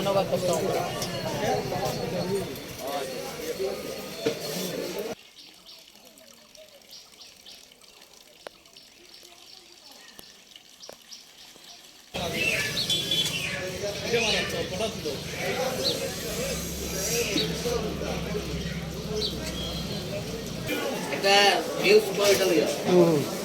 পাঁচশো নেবার কষ্ট একটা ভিউজ পয়েন্ট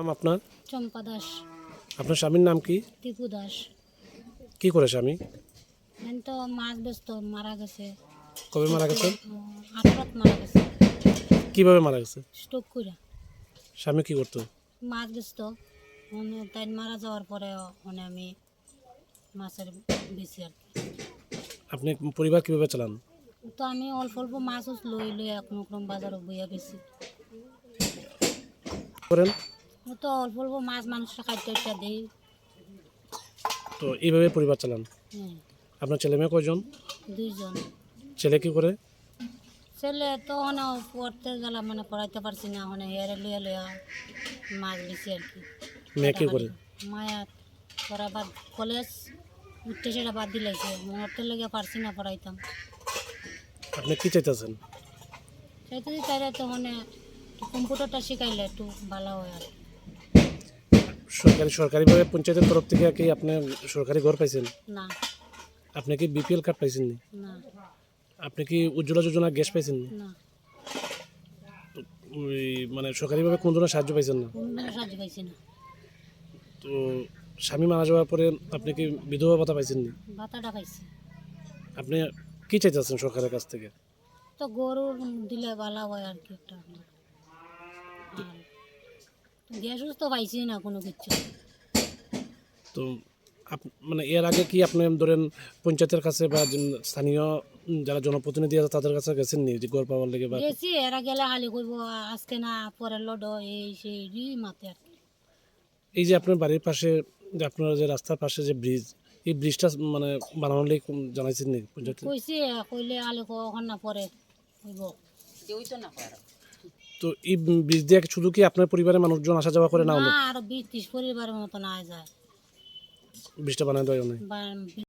নাম আপনার? চম্পা দাস। আপনার স্বামীর নাম কি? টিপু দাস। কি করে স্বামী? এখন তো মাছ ব্যস্ত মারা গেছে। কবে মারা গেছে? আঠারোত মারা গেছে। কীভাবে মারা গেছে? স্টোক করে স্বামী কি করতো? মাছ ব্যস্ত। তাই মারা যাওয়ার পরে মানে আমি মাছের বেশি আর কি। আপনি পরিবার কীভাবে চালান? তো আমি অল্প অল্প মাছ লই লই কোনো বাজারে বইয়া গেছি। করেন? ও তো অল্প অল্প মাছ মানুষরা খাইতে দিই। তো এইভাবে পরিবার চালান? হ্যাঁ। আপনার ছেলে মেয়ে কয়জন? দুইজন। ছেলে কি করে? ছেলে তো মানে পড়তে গেলাম মানে পড়াইতে পারছি না মানে হেরে লইয়া লইয়া মাছ বেশি আর কি। মেয়ে কি করে? মায়া পড়া বাদ কলেজ উঠতে সেটা বাদ দিলাইছে মরতে লেগে পারছি না পড়াইতাম। আপনি কি চাইতেছেন? যদি তাইলে তো মানে কম্পিউটারটা শিখাইলে একটু ভালো হয় আর কি। সরকারি সরকারিভাবে পঞ্চায়েতের তরফ থেকে কি আপনি সরকারি ঘর পাইছেন? না। আপনি কি বিপিএল কার্ড পাইছেন না। আপনি কি উজ্জ্বলা যোজনা গ্যাস পাইছেন নি। মানে সরকারিভাবে কোন ধরনের সাহায্য পাইছেন না? কোনো সাহায্য পাইছি না। তো স্বামী মারা যাওয়ার পরে আপনি কি বিধবা ভাতা পাইছেন নি বাতাটা পাইছি। আপনি কি চাইতেছেন সরকারের কাছ থেকে? তো গরু দিলে ভালো হয় আর কি একটা। গ্যাস তো পাইছি না কোনো কিছু। তো আপ- মানে এর আগে কি আপনি ধরেন পঞ্চায়েতের কাছে বা স্থানীয় যারা জনপ্রতিনিধি আছে তাদের কাছে গেছেন নি গড় পাওয়ার লেগে বা গেছি এরা গেলে খালি করব আজকে না পরে লড এই সেই রি মাতে আর এই যে আপনার বাড়ির পাশে যে আপনার যে রাস্তার পাশে যে ব্রিজ এই ব্রিজটা মানে বানানোর লেগে জানাইছেন নি পঞ্চায়েতে কইছি কইলে আলে কখন না পরে হইব তো এই বীজ দিয়ে শুধু কি আপনার পরিবারের মানুষজন আসা যাওয়া করে না আর বিশ ত্রিশ পরিবারের মতো না যায়। বীজটা বানায় বা